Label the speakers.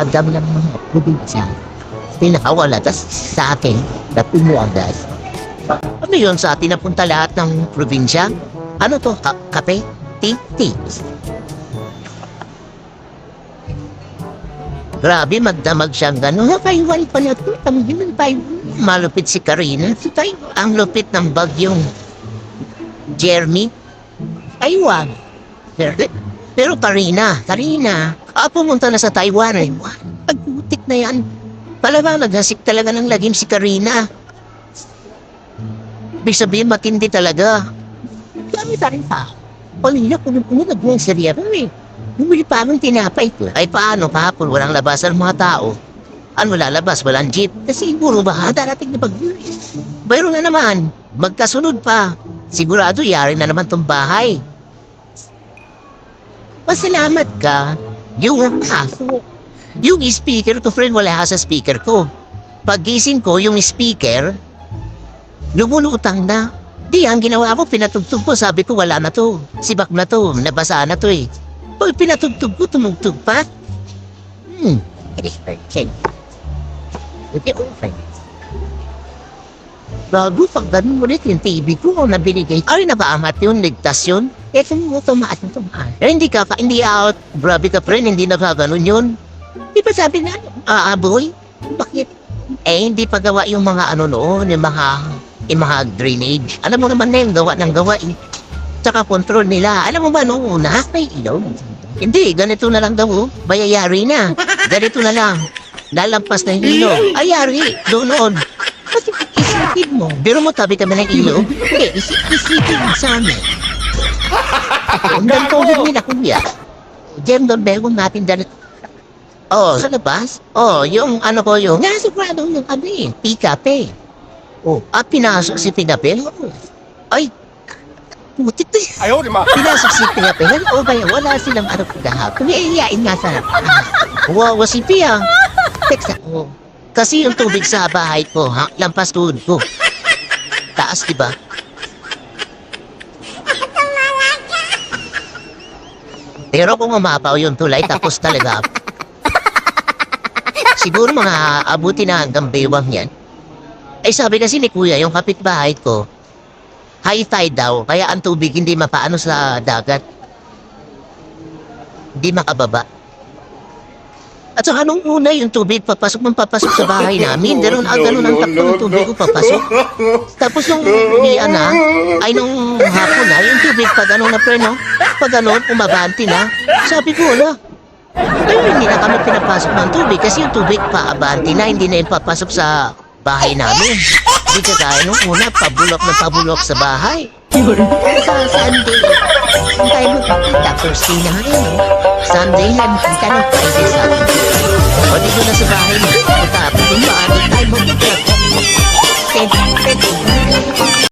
Speaker 1: Adam ng mga probinsya. Pinakawala, tas sa akin, napumuagas. Ano yun sa atin napunta lahat ng probinsya? Ano to? Ka kape? Tea? Tea? Grabe, magdamag siyang gano'n. Taiwan pala to. Tangin ng Taiwan. Malupit si Karina. Taiwan. Ang lupit ng bagyong Jeremy. Taiwan. Pero, pero Karina, Karina, ah, pumunta na sa Taiwan eh. Pagputik na yan. Palabang naghasik talaga ng lagim si Karina. Ibig sabihin, matindi talaga. Dami tayong tao. Kanina, puno-puno nagbuwang serya eh. Bumili pa ng tinapay ko. Ay paano kahapon walang labasan mga tao? Ano lalabas? Walang jeep? Kasi siguro ba darating na pag Bayro na naman. Magkasunod pa. Sigurado yari na naman tong bahay. Pasalamat ka. Yung aso. Yung speaker ko, friend, wala ka sa speaker ko. Pagising ko, yung speaker, lumulutang na. Di, ang ginawa ko, pinatugtog ko, sabi ko, wala na to. Sibak na to, nabasa na to eh. Pag pinatugtog ko, tumugtog pa. Hmm. Check. Hindi ko friend. Bago pag ganun ulit yung TV ko na binigay. Ay, nabaangat yun, ligtas yun. Eh, kung mo tumaas na tumaas. Eh, hindi ka, hindi out. Grabe ka, friend, hindi nakaganon yun. Di ba sabi na, ah, boy, bakit? Eh, hindi pa gawa yung mga ano noon, yung mga, yung mga drainage. Alam mo naman na yung gawa ng gawa eh. Tsaka control nila. Alam mo ba nung una, may ilaw. Hindi, ganito na lang daw. oh. Bayayari na. Ganito na lang. Lalampas na yung ilaw. Ayari, doon noon. Kapatid mo, pero mo tabi kami ng ilog. Hindi, isipin sa amin. Ang tubig nila, kuya. Jem doon, begon natin dyan. Oh, sa labas? Oh, yung ano ko yung, nasigurado yung ano eh, pikape. Eh. Oh, ah, pinasok si Pinape? Oh. Ay, putik to
Speaker 2: eh. Ayaw, lima.
Speaker 1: Pinasok si Pinape. Ano Oo ba yun? Wala silang ano kagahap. Kumiiyain nga sana. Wow, si Pia. Teksa. Oh, kasi yung tubig sa bahay ko, ha? Lampas tuhod ko. Taas, di ba? Pero kung umapaw yung tulay, tapos talaga. Siguro mga abuti na hanggang baywang yan. Ay sabi kasi ni kuya, yung kapitbahay ko, high tide daw, kaya ang tubig hindi mapaano sa dagat. Hindi makababa. At saka nung una yung tubig papasok man papasok sa bahay namin, ganun ah, ganun ang takbo ng tubig ko papasok. Tapos nung uwian na, ay nung hapon na, yung tubig pag ano na pre, no? Pag ano, umabanti na. Sabi ko, wala. Ay, hindi na kami pinapasok ng tubig kasi yung tubig pa abanti na, hindi na yung papasok sa bahay namin. Hindi ka tayo nung una, pabulok na pabulok sa bahay. Sa Sunday? Thursday na ngayon, no? Sunday na, kita ng Friday, Saturday.